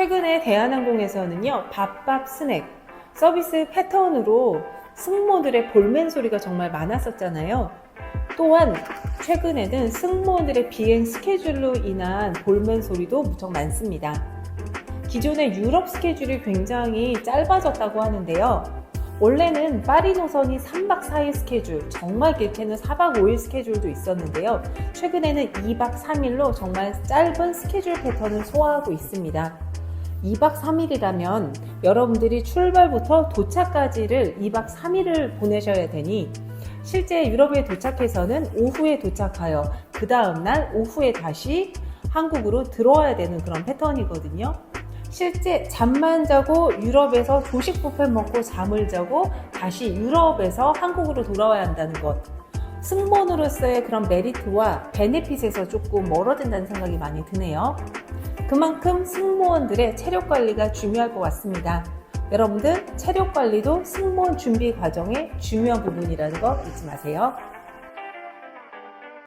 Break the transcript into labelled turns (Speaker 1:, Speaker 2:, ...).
Speaker 1: 최근에 대한항공에서는요, 밥밥 스낵 서비스 패턴으로 승무원들의 볼멘 소리가 정말 많았었잖아요. 또한 최근에는 승무원들의 비행 스케줄로 인한 볼멘 소리도 무척 많습니다. 기존의 유럽 스케줄이 굉장히 짧아졌다고 하는데요. 원래는 파리 노선이 3박 4일 스케줄, 정말 길게는 4박 5일 스케줄도 있었는데요. 최근에는 2박 3일로 정말 짧은 스케줄 패턴을 소화하고 있습니다. 2박 3일이라면 여러분들이 출발부터 도착까지를 2박 3일을 보내셔야 되니 실제 유럽에 도착해서는 오후에 도착하여 그 다음날 오후에 다시 한국으로 들어와야 되는 그런 패턴이거든요. 실제 잠만 자고 유럽에서 조식 뷔페 먹고 잠을 자고 다시 유럽에서 한국으로 돌아와야 한다는 것. 승무원으로서의 그런 메리트와 베네핏에서 조금 멀어진다는 생각이 많이 드네요. 그만큼 승무원들의 체력 관리가 중요할 것 같습니다. 여러분들 체력 관리도 승무원 준비 과정의 중요한 부분이라는 거 잊지 마세요.